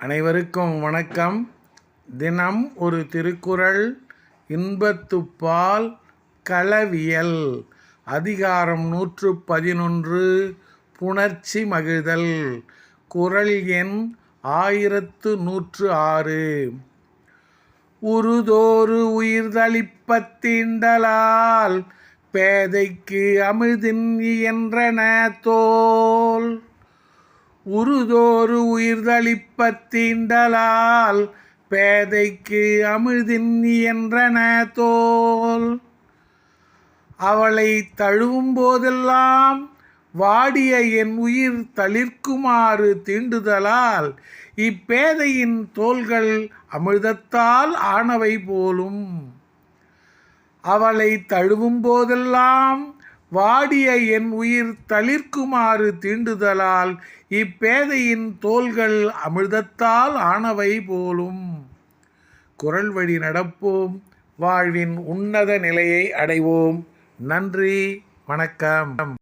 அனைவருக்கும் வணக்கம். தினம் ஒரு திருக்குறள் இன்பத்துப்பால் களவியல் அதிகாரம் நூற்று பதினொன்று புணர்ச்சி மகிழ்தல் குறள் எண் ஆயிரத்து நூற்று ஆறு. உருதோறு உயிர்தளிப்பத்தீண்டலால் பேதைக்கு அமிழ்தின் இயன்றன தோல். உருதோறு உயிர்தளிப்பத்தீண்டலால் பேதைக்கு அமிழ்தின் என்றன தோல். அவளை தழுவும் போதெல்லாம் வாடிய என் உயிர் தளிர்க்குமாறு தீண்டுதலால் இப்பேதையின் தோள்கள் அமிர்தத்தால் ஆனவை போலும். அவளை தழுவும் போதெல்லாம் வாடிய என் உயிர் தளிர்க்குமாறு தீண்டுதலால் இப்பேதையின் தோள்கள் அமிர்தத்தால் ஆனவை போலும். குரல் வழி நடப்போம் வாழ்வின் உன்னத நிலையை அடைவோம். நன்றி வணக்கம்.